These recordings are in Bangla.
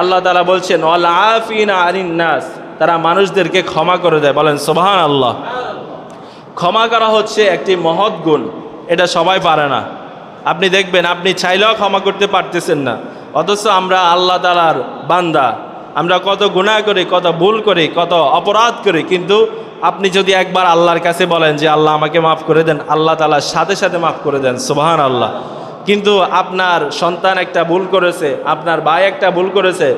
আল্লাহ তালা বলছেন নাস তারা মানুষদেরকে ক্ষমা করে দেয়। বলেন সোবাহান আল্লাহ ক্ষমা করা হচ্ছে একটি মহৎ গুণ, এটা সবাই পারে না। আপনি দেখবেন, আপনি চাইলেও ক্ষমা করতে পারতেছেন না। অথচ আমরা আল্লাহ তালার বান্দা। আমরা কত গুনাহ করি, কত ভুল করি, কত অপরাধ করি, কিন্তু আপনি যদি একবার আল্লাহর কাছে বলেন যে, আল্লাহ আমাকে মাফ করে দেন, আল্লাহ তালার সাথে সাথে মাফ করে দেন সুবাহান আল্লাহ কিন্তু আপনার সন্তান একটা ভুল করেছে, আপনার ভাই একটা ভুল করেছে,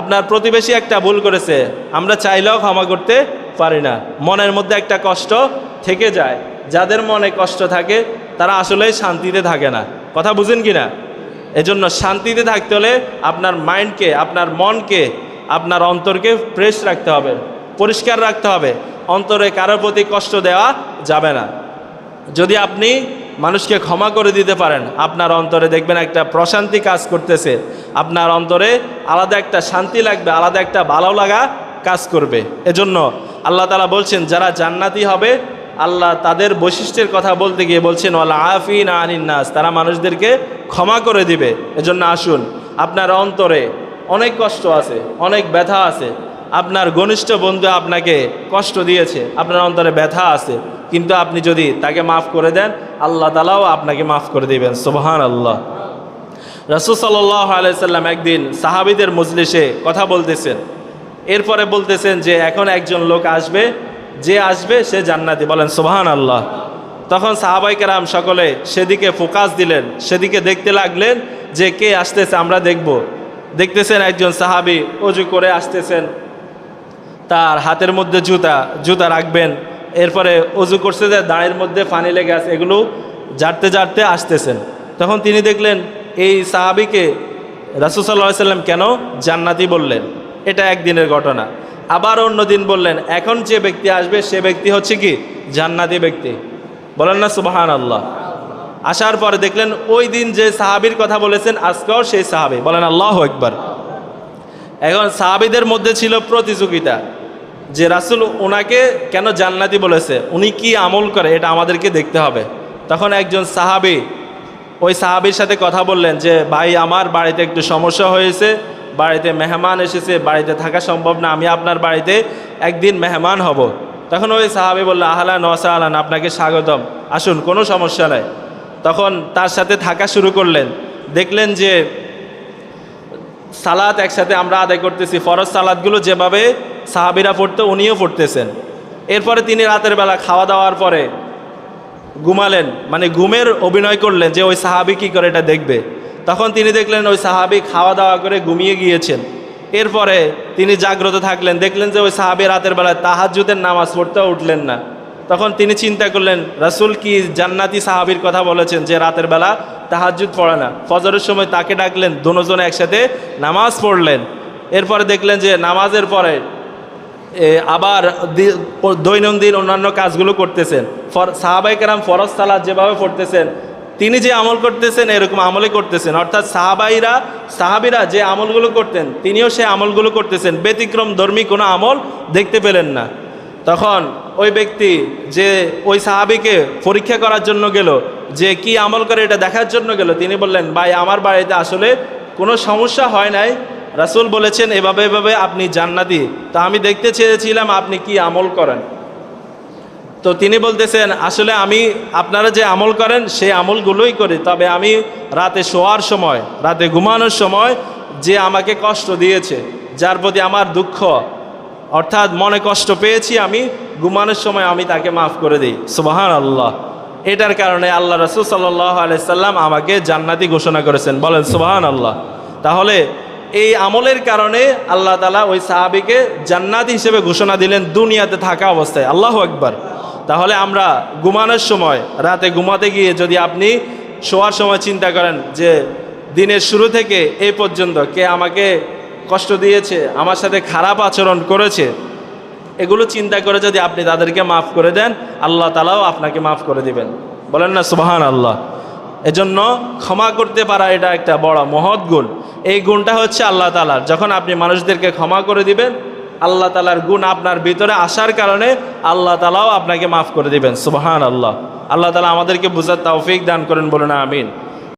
আপনার প্রতিবেশী একটা ভুল করেছে, আমরা চাইলেও ক্ষমা করতে পারি না। মনের মধ্যে একটা কষ্ট থেকে যায়। যাদের মনে কষ্ট থাকে, তারা আসলে শান্তিতে থাকে না। কথা বুঝেন কি না এজন্য শান্তিতে থাকতে হলে আপনার মাইন্ডকে, আপনার মনকে, আপনার অন্তরকে ফ্রেশ রাখতে হবে, পরিষ্কার রাখতে হবে। অন্তরে কারোর প্রতি কষ্ট দেওয়া যাবে না। যদি আপনি মানুষকে ক্ষমা করে দিতে পারেন। আপনার অন্তরে দেখবেন একটা প্রশান্তি কাজ করতেছে। আপনার অন্তরে আলাদা একটা শান্তি লাগবে, আলাদা একটা ভালো লাগা কাজ করবে। এজন্য আল্লাহ তালা বলছেন, যারা জান্নাতি হবে, আল্লাহ তাদের বৈশিষ্ট্যের কথা বলতে গিয়ে বলছেন, ওয়াল আফিন আনিন নাস তারা মানুষদেরকে ক্ষমা করে দিবে। এজন্য আসুন, আপনার অন্তরে অনেক কষ্ট আছে, অনেক ব্যথা আছে আপনার ঘনিষ্ঠ বন্ধু আপনাকে কষ্ট দিয়েছে, আপনার অন্তরে ব্যথা আছে, কিন্তু আপনি যদি তাকে মাফ করে দেন, আল্লাহ তালাও আপনাকে মাফ করে দিবেন সুবহান আল্লাহ রসুল সাল্লাহ আলাইসাল্লাম একদিন সাহাবিদের মজলিসে কথা বলতেছেন। এরপরে বলতেছেন যে, এখন একজন লোক আসবে, যে আসবে সে জান্নাতি, বলেন সুবহান আল্লাহ তখন সাহাবাইকেরাম সকলে সেদিকে ফোকাস দিলেন, সেদিকে দেখতে লাগলেন যে কে আসতেছে আমরা দেখব। দেখতেছেন একজন সাহাবি, অজু করে আসতেছেন তার হাতের মধ্যে জুতা জুতা রাখবেন। এরপরে অজু করছে যে দাঁড়ের মধ্যে পানি লেগে আছে, এগুলো জারতে জারতে আসতেছেন। তখন তিনি দেখলেন, এই সাহাবিকে রাসুসাল্লাহ সাল্লাম কেন জান্নাতি বললেন? এটা একদিনের ঘটনা। আবার অন্য দিন বললেন, এখন যে ব্যক্তি আসবে, সে ব্যক্তি হচ্ছে কি? জান্নাতি ব্যক্তি। বলেন না সুবাহান আল্লাহ আসার পরে দেখলেন, ওই দিন যে সাহাবির কথা বলেছেন, আজকেও সেই সাহাবি। বলেন আল্লাহ একবার এখন সাহাবিদের মধ্যে ছিল প্রতিযোগিতা। যে রাসুল ওনাকে কেন জান্নাতি বলেছে? উনি কি আমল করে? এটা আমাদেরকে দেখতে হবে। তখন একজন সাহাবি ওই সাহাবির সাথে কথা বললেন যে, ভাই, আমার বাড়িতে একটু সমস্যা হয়েছে। বাড়িতে মেহমান এসেছে। বাড়িতে থাকা সম্ভব না। আমি আপনার বাড়িতে একদিন মেহমান হব। তখন ওই সাহাবি বলল আহলান ওয়াসাহালান আপনাকে স্বাগতম। আসুন, কোনো সমস্যা নাই। তখন তার সাথে থাকা শুরু করলেন। দেখলেন যে সালাত একসাথে আমরা আদায় করতেছি। ফরজ সালাদগুলো যেভাবে সাহাবিরা পড়তো, উনিও পড়তেছেন। এরপরে তিনি রাতের বেলা খাওয়া দাওয়ার পরে ঘুমালেন মানে ঘুমের অভিনয় করলেন যে ওই সাহাবি কী করে এটা দেখবে। তখন তিনি দেখলেন ওই সাহাবি খাওয়া দাওয়া করে ঘুমিয়ে গিয়েছেন। এরপরে তিনি জাগ্রত থাকলেন, দেখলেন যে ওই সাহাবি রাতের বেলায় তাহাজুদের নামাজ পড়তেও উঠলেন না। তখন তিনি চিন্তা করলেন, রাসুল কি জান্নাতি সাহাবির কথা বলেছেন যে রাতের বেলা তাহাজুদ পড়ে না? ফজরের সময় তাকে ডাকলেন, দুজনে একসাথে নামাজ পড়লেন। এরপরে দেখলেন যে নামাজের পরে আবার দৈনন্দিন অন্যান্য কাজগুলো করতেছেন। ফর সাহাবাইকেরাম ফরজ সালাদ যেভাবে পড়তেছেন, তিনি যে আমল করতেছেন, এরকম আমলে করতেছেন। অর্থাৎ সাহাবাইরা, সাহাবিরা যে আমলগুলো করতেন, তিনিও সে আমলগুলো করতেছেন। ব্যতিক্রম ধর্মী কোনো আমল দেখতে পেলেন না। তখন ওই ব্যক্তি যে ওই সাহাবিকে পরীক্ষা করার জন্য গেল, যে কি আমল করে এটা দেখার জন্য গেল, তিনি বললেন, ভাই, আমার বাড়িতে আসলে কোনো সমস্যা হয় নাই। রাসুল বলেছেন, এভাবে এভাবে আপনি জান্নাতি। তা আমি দেখতে চেয়েছিলাম, আপনি কি আমল করেন? তো তিনি বলতেছেন, আসলে আমি, আপনারা যে আমল করেন, সেই আমলগুলোই করি। তবে আমি রাতে শোয়ার সময়, রাতে ঘুমানোর সময় যে আমাকে কষ্ট দিয়েছে, যার প্রতি আমার দুঃখ, অর্থাৎ মনে কষ্ট পেয়েছি আমি, ঘুমানোর সময় আমি তাকে মাফ করে দিই। সুবাহান আল্লাহ এটার কারণে আল্লাহ রসুল সাল্লাহ আলাইসাল্লাম আমাকে জান্নাতি ঘোষণা করেছেন। বলেন সুবাহান আল্লাহ তাহলে এই আমলের কারণে আল্লাহ তালা ওই সাহাবিকে জান্নাতি হিসেবে ঘোষণা দিলেন দুনিয়াতে থাকা অবস্থায়। আল্লাহ একবার তাহলে আমরা ঘুমানোর সময়, রাতে ঘুমাতে গিয়ে যদি আপনি শোয়ার সময় চিন্তা করেন যে দিনের শুরু থেকে এই পর্যন্ত কে আমাকে কষ্ট দিয়েছে, আমার সাথে খারাপ আচরণ করেছে, এগুলো চিন্তা করে যদি আপনি তাদেরকে মাফ করে দেন, আল্লাহ তালাও আপনাকে মাফ করে দিবেন। বলেন না সুবাহান আল্লাহ এজন্য ক্ষমা করতে পারা এটা একটা বড় মহৎ গুণ। এই গুণটা হচ্ছে আল্লাহ তালার যখন আপনি মানুষদেরকে ক্ষমা করে দিবেন, আল্লাহ তালার গুণ আপনার ভিতরে আসার কারণে আল্লাহ তালাও আপনাকে মাফ করে দিবেন। সুবাহান আল্লাহ আল্লাহ তালা আমাদেরকে বুঝার তৌফিক দান করেন বলুন, আমিন।